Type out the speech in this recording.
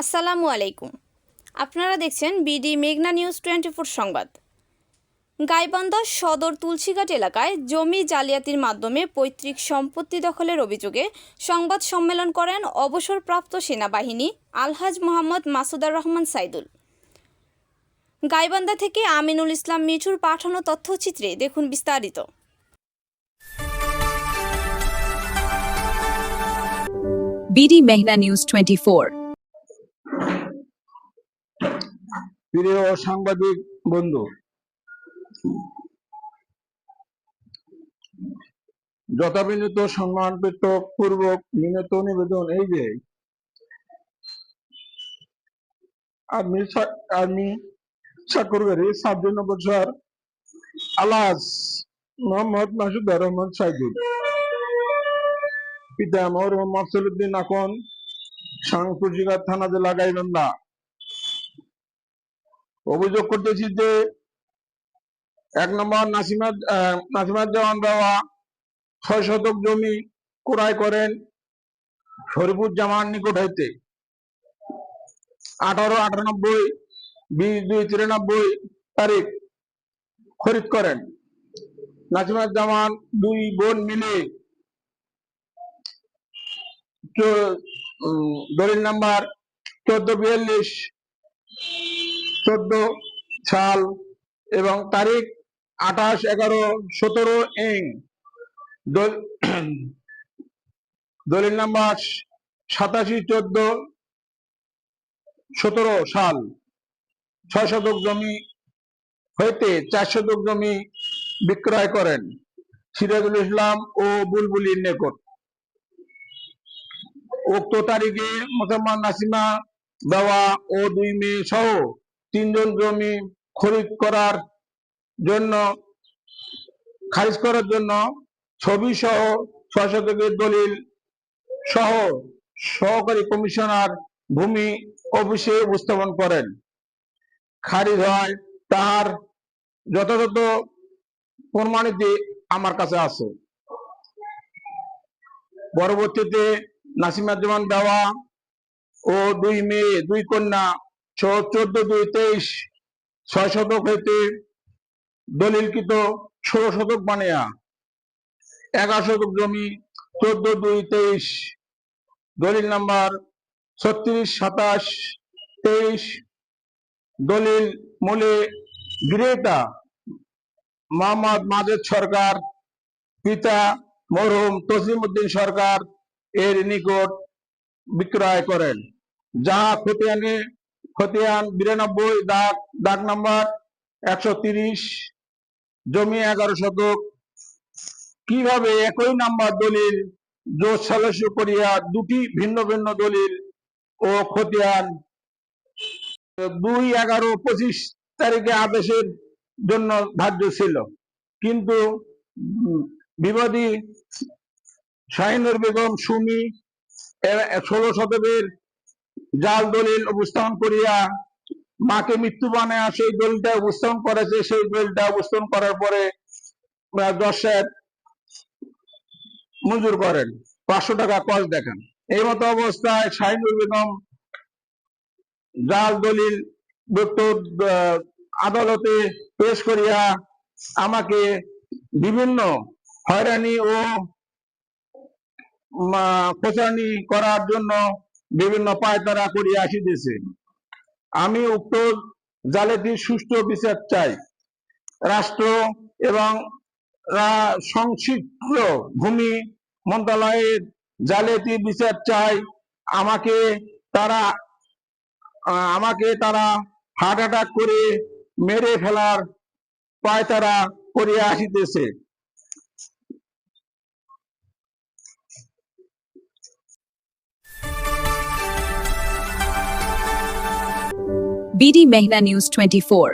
আসসালামু আলাইকুম। আপনারা দেখছেন বিডি মেঘনা নিউজ টোয়েন্টি ফোর সংবাদ। গাইবান্ধা সদর তুলসীঘাট এলাকায় জমি জালিয়াতির মাধ্যমে পৈতৃক সম্পত্তি দখলের অভিযোগে সংবাদ সম্মেলন করেন অবসরপ্রাপ্ত সেনাবাহিনী আলহাজ মোহাম্মদ মাসুদার রহমান সাইদুল। গাইবান্ধা থেকে আমিনুল ইসলাম মিঠুর পাঠানো তথ্যচিত্রে দেখুন বিস্তারিত। বিডি মেঘনা নিউজ টোয়েন্টি ফোর প্রিয় সাংবাদিক বন্ধু, যথাবিনীত সম্মানপিত পূর্বক মিনত নিবেদন এই যে, আমি সা- আর্মি চাকরগারি ছাব্বিন্ন বছর আলাস মোহাম্মদ মাসুদুর রহমান সাইদুল পিতা মরহুম মফসলুদ্দিন এখন সাংপুরজিঘাট থানা জেলা গাইবান্ধা অভিযোগ করতেছি যে এক নম্বর নাসিমাত আহ, জামান বাবা ছয় শতক জমি ক্রয় করেন শরীফুজ্জামান নিকট হইতে। আঠারো আটানব্বই বিশ দুই তিরানব্বই তারিখ খরিদ করেন। নাসিমাত জামান দুই বোন মিলে দলিল নাম্বার চোদ্দ বিয়াল্লিশ চোদ্দ সাল এবং তারিখ আঠাশ এগারো সতেরো ইং দলিল নাম্বার সাতাশি চোদ্দ সতেরো সাল। ছয় শতক জমি হইতে চার শতক জমি বিক্রয় করেন সিরাজুল ইসলাম ও বুলবুলির নিকট। উক্ত তারিখে মুসলমান নাসিমা দেওয়া ও দুই মেয়ে সহ তিনজন জমি খরিদ করার জন্য, খারিজ করার জন্য ছবি সহ ছয় শতকের দলিল সহ সহকারী কমিশনার ভূমি অফিসে উপস্থাপন করেন। খারিজ হয় তাহার যথাযথ প্রমাণিতি আমার কাছে আছে। পরবর্তীতে নাসিমার জামান দেওয়া ও দুই মেয়ে, দুই কন্যা চোদ্দ দুই, তেইশ, ছয় শতক হইতে দলিলকৃত ষোলো শতক বানিয়া এগারো শতক জমি, চোদ্দ, দুই, তেইশ, দলিল নাম্বার ছত্রিশ, সাতাশ, তেইশ, দলিল মূলে গ্রেতা মোহাম্মদ মাজেদ সরকার, পিতা মরহুম তসলিম উদ্দিন সরকার এর নিকট বিক্রয় করেন। যাহা খতিয়ানে খতিয়ান বিরানব্বই, দাগ দাগ নাম্বার একশো তিরিশ, জমি এগারো শতক। কীভাবে একই নাম্বার দলিল জোর সালস্য করিয়া দুটি ভিন্ন ভিন্ন দলিল ও খতিয়ান? দুই এগারো পঁচিশ তারিখে আদেশের জন্য ধার্য ছিল। কিন্তু বিবাদী শাহিনুর বেগম সুমি ষোলো শতকের জাল দলিল উপস্থাপন করিয়া মাকে মৃত্যু বানায় সেই দলিলটা উপস্থাপন করেছে, সেই দলিলটা উপস্থাপন করার পরে জজ মঞ্জুর করেন। পাঁচশো টাকা কস দেখান। এই মতো অবস্থায় শাহিনুর বেগম জাল দলিল আদালতে পেশ করিয়া আমাকে বিভিন্ন হয়রানি ও প্রচারণি করার জন্য বিভিন্ন পায়তারা করিয়া আসিতেছে। আমি উক্ত জালেটির সুষ্ঠু বিচার চাই। রাষ্ট্র এবং সংশ্লিষ্ট ভূমি মন্ত্রণালয়ের জালিয়াতি বিচার চাই। আমাকে তারা আমাকে তারা হার্ট অ্যাটাক করে মেরে ফেলার পায়তারা করিয়া আসিতেছে। বিডি মেঘনা নিউজ টোয়েন্টি ফোর